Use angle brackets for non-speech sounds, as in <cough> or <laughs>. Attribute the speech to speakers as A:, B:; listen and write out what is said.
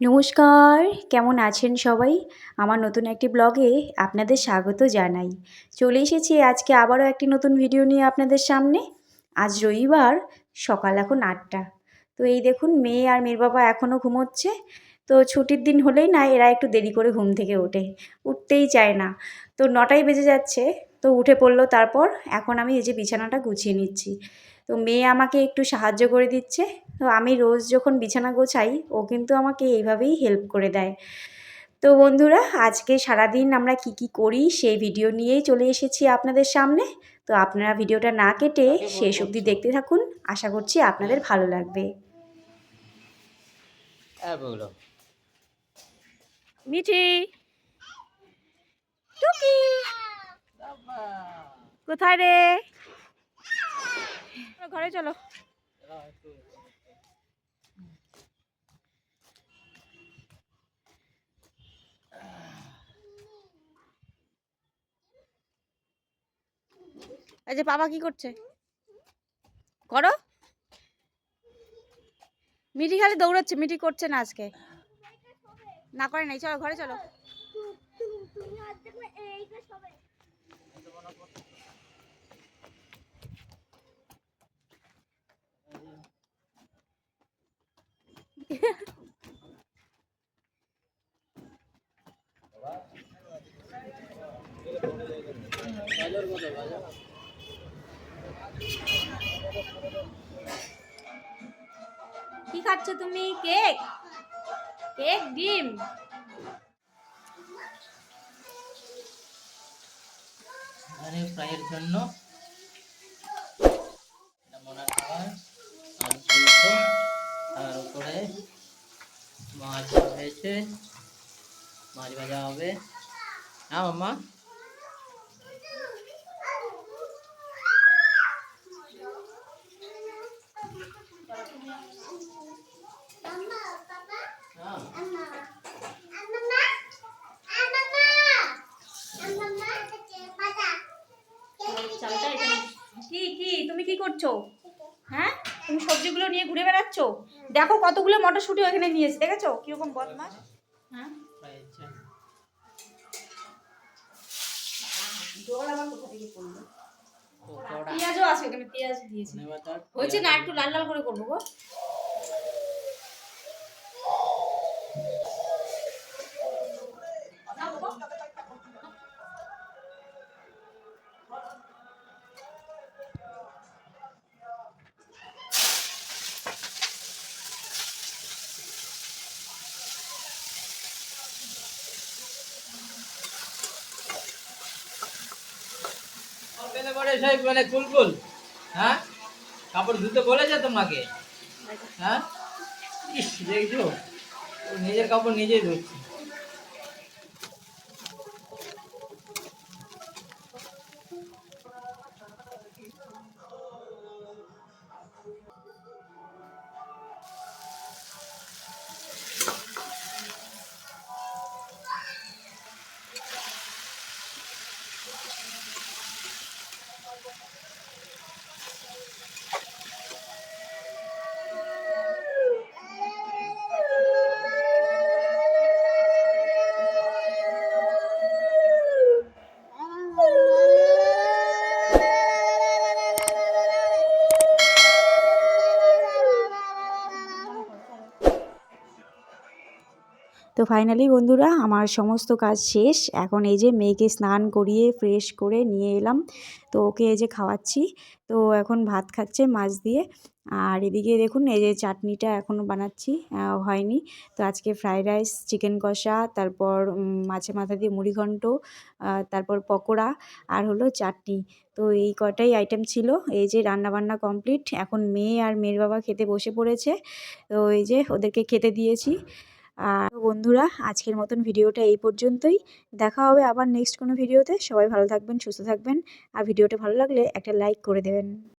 A: নমস্কার, কেমন আছেন সবাই? আমার নতুন একটি ব্লগে আপনাদের স্বাগত জানাই। চলে এসেছি আজকে আবারও একটি নতুন ভিডিও নিয়ে আপনাদের সামনে। আজ রবিবার, সকাল এখন আটটা। তো এই দেখুন, মেয়ে আর মেয়ের বাবা এখনও ঘুমোচ্ছে। তো ছুটির দিন হলেই না, এরা একটু দেরি করে ঘুম থেকে ওঠে। উঠতেই চায় না। তো নটাই বেজে যাচ্ছে, তো উঠে পড়ল তারপর। এখন আমি এই যে বিছানাটা গুছিয়ে নিচ্ছি। তো মেয়ে আমাকে একটু সাহায্য করে দিচ্ছে। তো আমি রোজ যখন বিছানা গোছাই ও কিন্তু আমাকে এইভাবেই হেল্প করে দেয়। তো বন্ধুরা আজকে সারাদিন আমরা কি কি করি সেই ভিডিও নিয়েই চলে এসেছি আপনাদের সামনে। তো আপনারা ভিডিওটা না কেটে শেষ অবধি দেখতে থাকুন। আশা করছি আপনাদের ভালো লাগবে। মিঠি! টুকি! কোথায় রে? ঘরে চলো। এই যে বাবা কি করছে? করো। মিটি খালি দৌড়াচ্ছে মিটি করছে না আজকে। না করে নাই, চলো ঘরে চলো। <laughs> কি খাচ্ছ তুমি? কেক? কেক, ডিম?
B: এখানে ফ্রাইয়ের জন্য মোনার খাবার, আলু ফুলকো তার উপরে মাছ হয়েছে, মাছ ভাজা হবে। হ্যাঁ মামা হ্যাঁ
A: চালটা এখানে কি কি তুমি কি করছ? হ্যাঁ? তুমি সবজিগুলো নিয়ে ঘুরে বেড়াচ্ছ দেখো কতগুলো মটরশুঁটি ওখানে নিয়েছে দেখেছ কীরকম বদমাস হ্যাঁ জল আবার আছে ওখানে পেঁয়াজ দিয়েছি। হয়েছে না একটু লাল লাল করে করব গো।
B: পেলে পরে সেই মানে কুলকুল হ্যাঁ? কাপড় ধুতে বলেছে তোমাকে হ্যাঁ? ইস, দেখছ? নিজের কাপড় নিজেই ধুচ্ছে
A: তো ফাইনালি বন্ধুরা আমার সমস্ত কাজ শেষ। এখন এই যে মেয়েকে স্নান করিয়ে ফ্রেশ করে নিয়ে এলাম। তো ওকে এই যে খাওয়াচ্ছি। তো এখন ভাত খাচ্ছে মাছ দিয়ে। আর এদিকে দেখুন, এই যে চাটনিটা এখনও বানাচ্ছি হয়নি। তো আজকে ফ্রাইড রাইস চিকেন কষা, তারপর মাছের মাথা দিয়ে মুড়িঘণ্ট তারপর পকোড়া আর হলো চাটনি। তো এই কটাই আইটেম ছিল। এই যে রান্না বান্না কমপ্লিট এখন মেয়ে আর মেয়ের বাবা খেতে বসে পড়েছে। তো এই যে ওদেরকে খেতে দিয়েছি। আর বন্ধুরা, আজকের মতন ভিডিওটা এই পর্যন্তই। দেখা হবে আবার নেক্সট কোনো ভিডিওতে। সবাই ভালো থাকবেন, সুস্থ থাকবেন। আর ভিডিওটা ভালো লাগলে একটা লাইক করে দেবেন।